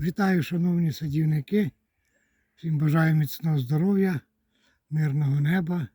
Вітаю, шановні садівники. Всім бажаю міцного здоров'я, мирного неба.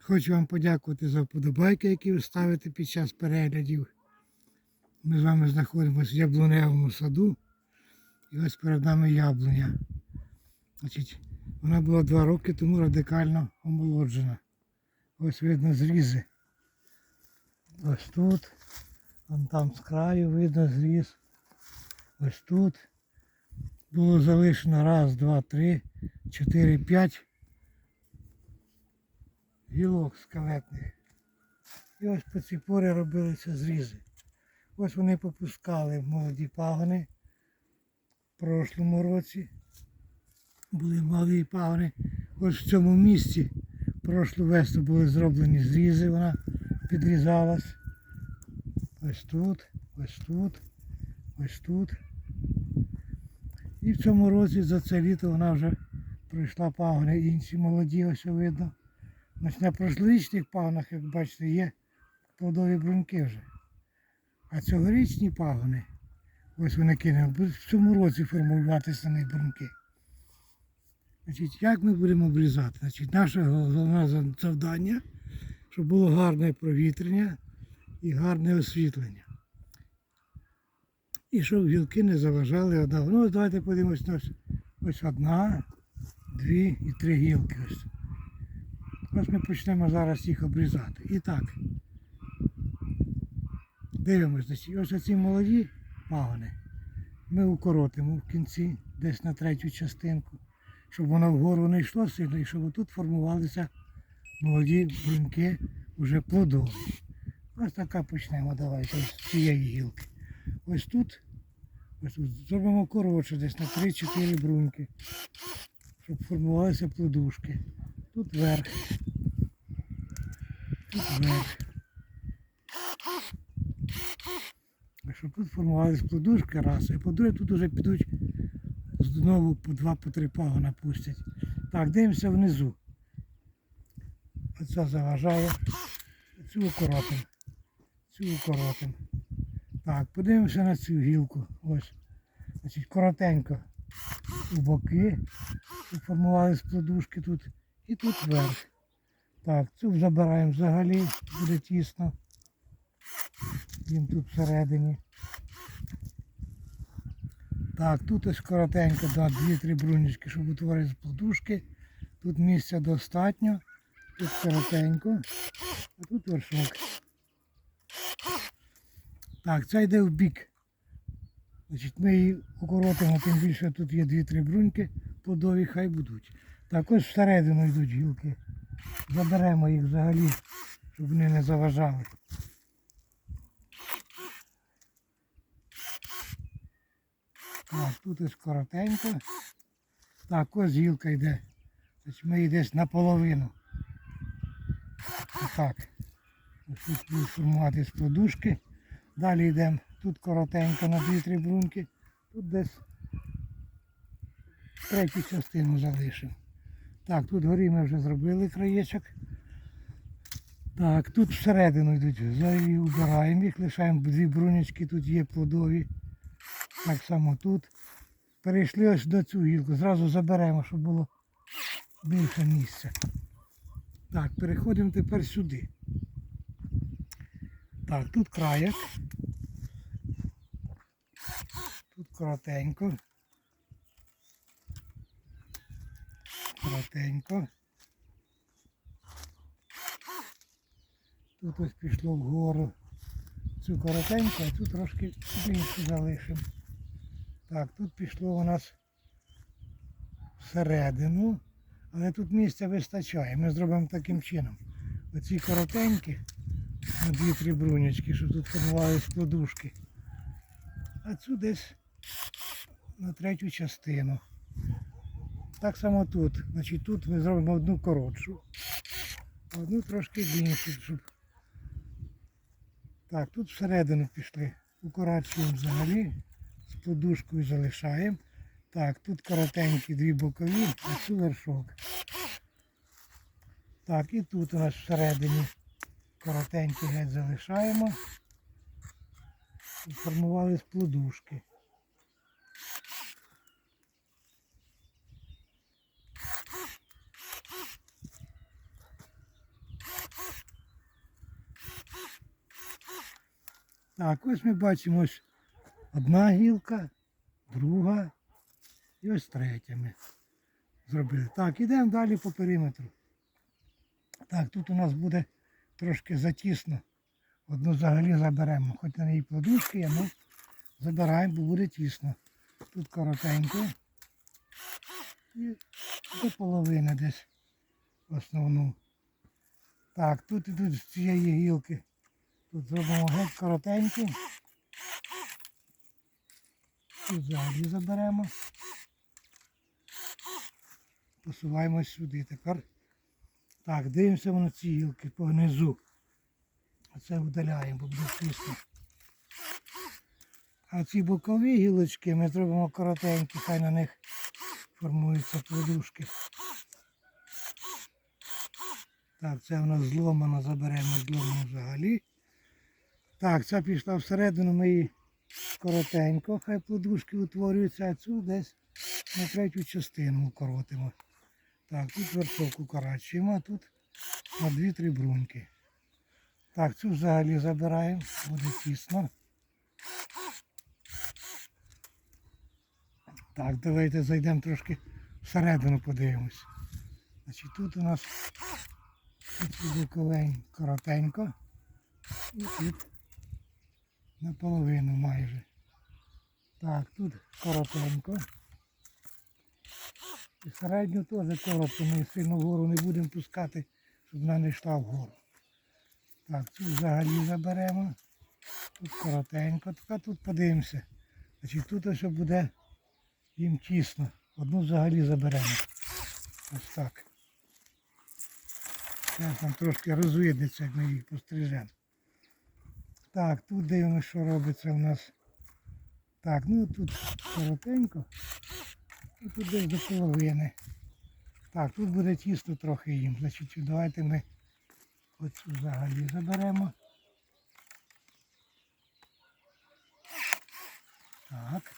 Хочу вам подякувати за вподобайки, які ви ставите під час переглядів. Ми з вами знаходимося в яблуневому саду. І ось перед нами яблуня. Значить, вона була два роки тому радикально омолоджена. Ось видно зрізи. Ось тут, там з краю видно зріз. Ось тут було залишено раз, два, три, чотири, п'ять гілок скелетних. І ось по цій порі робилися зрізи. Ось вони попускали молоді пагони в прошлому році. Були молоді пагони. Ось в цьому місці прошлу весну були зроблені зрізи, вона підрізалась. Ось тут, ось тут, ось тут. І в цьому році за це літо вона вже пройшла пагони інші молоді, ось видно. Значить, на прошлорічних пагонах, як бачите, є плодові бруньки вже. А цьогорічні пагони, ось вони кинули, будуть в цьому році формуватися на них бруньки. Значить, як ми будемо обрізати? Значить, наше головне завдання, щоб було гарне провітрення і гарне освітлення. І щоб гілки не заважали одна. Ну, давайте подивимось ось, ось одна, дві і три гілки. Ось. Ось ми почнемо зараз їх обрізати. І так. Дивимось, ось оці молоді пагони. Ми укоротимо в кінці, десь на третю частинку, щоб воно вгору не йшло сильно і щоб тут формувалися молоді бруньки вже плодові. Ось така почнемо, давайте з цієї гілки. Ось тут, ось тут зробимо коротше, десь на 3-4 бруньки, щоб формувалися плодушки. Тут верх. Тут верх. Щоб тут формувалися плодушки раз, і по-друге тут вже підуть знову по два, по три пагона пустять. Так, дивимося внизу. Оця заважає. Цю укоротимо. Цю укоротимо. Так, подивимося на цю гілку. Ось. Значить, коротенько у боки. Щоб формувались плодушки тут. І тут вверх. Так, цю забираємо взагалі, буде тісно. Їм тут всередині. Так, тут ось коротенько, да, дві-три брунічки, щоб утворити плодушки. Тут місця достатньо. Тут коротенько. А тут вершок. Так, це йде в бік. Значить, ми її укоротимо, тим більше тут є дві-три бруньки, плодові хай будуть. Так, ось всередину йдуть гілки. Заберемо їх взагалі, щоб вони не заважали. Так, тут ось коротенько. Так, ось гілка йде. Значить, ми її десь наполовину. Отак. Тут будуть формуватись подушки. Далі йдемо. Тут коротенько на 2-3 брунки. Тут десь третю частину залишимо. Так, тут горі ми вже зробили краєчок. Так, тут всередину йдуть, убираємо їх, лишаємо дві брунечки, тут є плодові. Так само тут. Перейшли ось до цю гілку, зразу заберемо, щоб було більше місця. Так, переходимо тепер сюди. Так, тут краяк. Тут коротенько. Коротенько. Тут ось пішло вгору цю коротеньку, а тут трошки більше залишимо. Так, тут пішло у нас всередину, але тут місця вистачає. Ми зробимо таким чином. Оці коротенькі, на дві-три брунячки, щоб тут формувались плодушки. А цю десь на третю частину. Так само тут. Значить, тут ми зробимо одну коротшу, одну трошки більшу, щоб. Так, тут всередину пішли. Укорачуємо взагалі, з подушкою залишаємо. Так, тут коротенькі дві бокові, а цю вершок. Так, і тут у нас всередині Коротенькі геть залишаємо. І формували з плодушки. Так, ось ми бачимо ось одна гілка, друга і ось третя ми зробили. Так, ідемо далі по периметру. Так, тут у нас буде трошки затісно. Одну взагалі заберемо. Хоч на неї подушки, є, але забираємо, бо буде тісно. Тут коротенько. І до половини десь основну. Так, тут ідуть з цієї гілки. Тут зробимо геть коротеньку. Тут взагалі заберемо. Посуваємось сюди. Тепер так, дивимося на ці гілки по низу. Оце видаляємо, бо буде тісно. А ці бокові гілочки ми зробимо коротенькі, хай на них формуються подушки. Так, це в нас зломано, заберемо зломано взагалі. Так, ця пішла всередину, ми її коротенько, хай подушки утворюються, а цю десь на третю частину укоротимо. Так, тут вершок укорачуємо, а тут на дві-три бруньки. Так, цю взагалі забираємо, буде тісно. Так, давайте зайдемо трошки всередину подивимось. Значить, тут у нас тут боковень коротенько. І тут наполовину майже. Так, тут коротенько. І середню теж коротко, ми сильно вгору не будемо пускати, щоб вона не йшла вгору. Так, цю взагалі заберемо. Тут коротенько. Тепер тут подивимося. Значить, тут ось буде їм тісно. Одну взагалі заберемо. Ось так. Зараз там трошки розвидиться, як ми їх пострижемо. Так, тут дивимося, що робиться у нас. Так, ну тут коротенько. І тут десь до половини. Так, тут буде тісто трохи їм. Значить, давайте ми оцю взагалі заберемо. Так.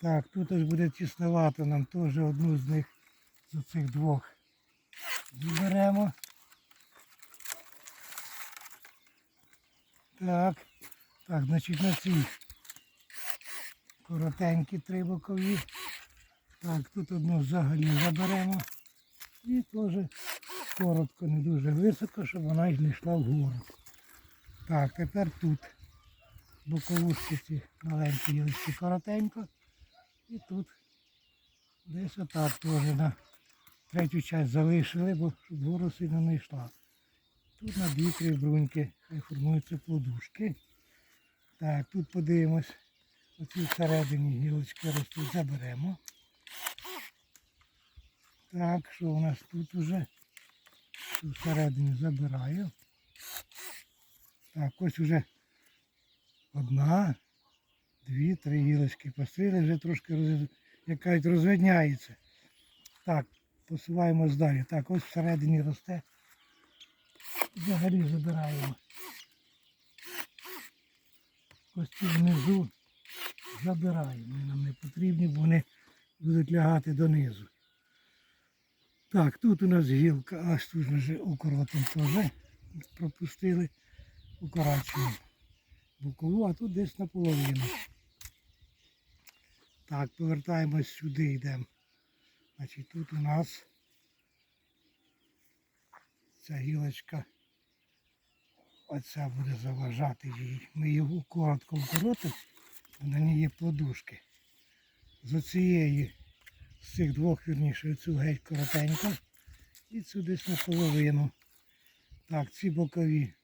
Так, тут ось буде тісновато, нам теж одну з них з цих двох заберемо. Так. Так, значить на ці коротенькі три бокові. Так, тут одну взагалі заберемо. І теж коротко, не дуже високо, щоб вона й не йшла вгору. Так, тепер тут боковушки ці маленькі гілочки коротенько. І тут десь отак теж на третю часть залишили, бо щоб вгору сильно не йшла. Тут на дві-три бруньки хай формуються плодушки. Так, тут подивимось. Оці всередині гілочки ростуть, заберемо. Так, що у нас тут? Тут всередині забираю. Так, ось уже одна, дві, три гілочки постріли, вже трошки роз... як кажуть, розвидняється. Так, посуваємось далі. Так, ось всередині росте. Взагалі забираємо. Ось ці внизу забираємо. Нам не потрібні, бо вони будуть лягати донизу. Так, тут у нас гілка, аж тут вже укоротимо теж. Пропустили, укорачуємо бокову, а тут десь наполовину. Так, повертаємось сюди, йдемо. Значить, тут у нас ця гілочка, оця буде заважати їй. Ми її коротко укоротимо, на ній є плодушки. З оцієї, з цих двох, вірніше, цю геть коротенько і цю десь наполовину. Так, ці бокові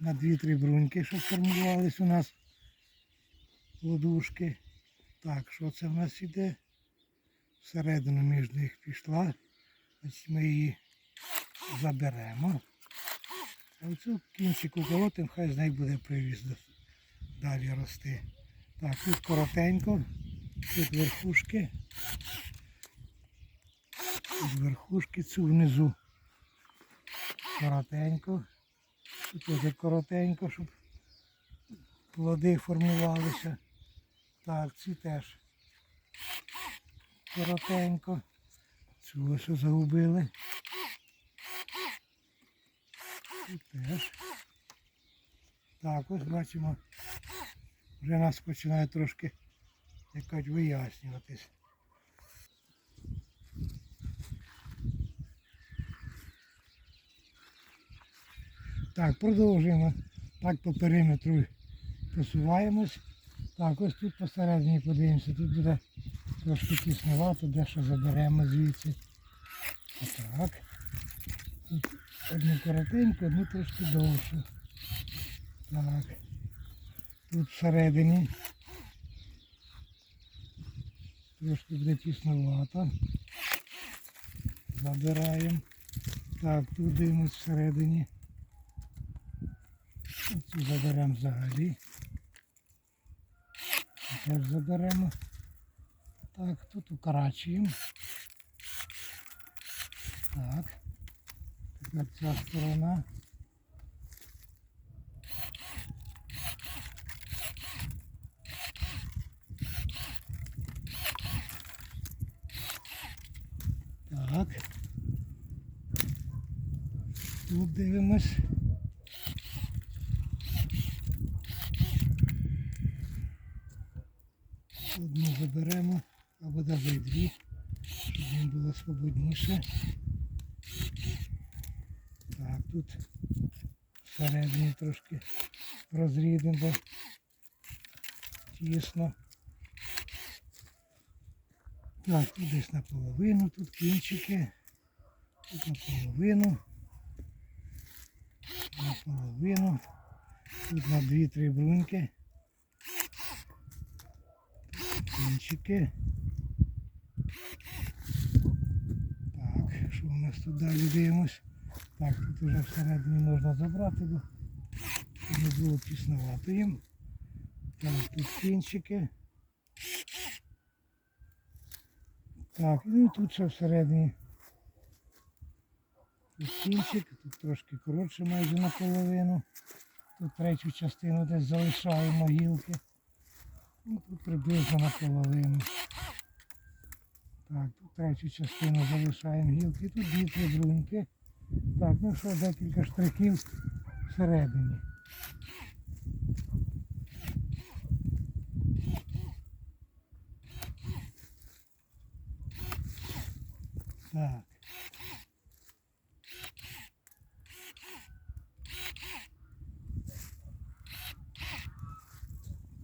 на 2-3 бруньки, щоб формувались у нас плодушки. Так, що це в нас іде? Всередину між них пішла. Ось ми її заберемо. А оцю кінчик уколотим, хай з неї буде привіз до- далі рости. Так, тут коротенько, тут верхушки. Тут верхушки цю внизу. Коротенько. Тут теж коротенько, щоб плоди формувалися. Так, ці теж коротенько. Цю ось загубили. Тут теж. Так, ось бачимо, вже нас починає трошки якось вияснюватись. Так, продовжуємо. Так по периметру просуваємось. Так, ось тут посередині подивимося, тут буде трошки тіснувато, дещо заберемо звідси. Отак. Тут одну коротеньку, одну трошки довшу. Так. Тут всередині. Трошки буде тіснувато. Забираємо. Так, тут дивимось всередині. Цю заберемо взагалі. Теж заберемо. Так, тут укорачуємо. Так. Тепер ця сторона. Так. Тут дивимось. Одну заберемо, або навіть дві, щоб їм було свободніше. Так, тут всередині трошки розрідимо, бо тісно. Так, тут десь наполовину, тут кінчики. Тут наполовину. Наполовину. Тут на дві-три бруньки. Кінчики. Так, що у нас тут далі дивимось? Так, тут вже всередині можна забрати, бо не було тісновато їм. Так, тут кінчики. Так, ну тут ще всередині. Тут кінчик, тут трошки коротше майже наполовину. Тут третю частину десь залишаємо гілки. Ну, тут приблизно наполовину. Так, третю частину залишаємо гілки, тут дві три. Так, ну що, декілька штрихів всередині. Так.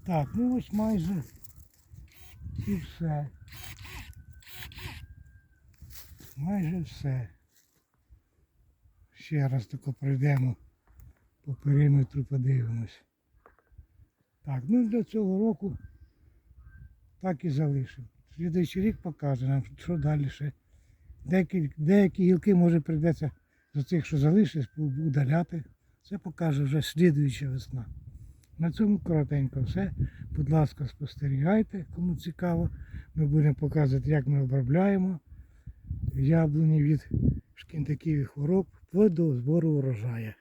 Так, ну ось майже і все. Майже все. Ще раз тако пройдемо по периметру, подивимось. Так, ну для цього року так і залишимо. Слідуючий рік покаже нам, що далі ще. Деякі, деякі гілки може прийдеться з цих, що залишились, удаляти. Це покаже вже слідуюча весна. На цьому коротенько все. Будь ласка, спостерігайте, кому цікаво. Ми будемо показувати, як ми обробляємо яблуні від шкінтаків і хвороб вплоть до збору урожаю.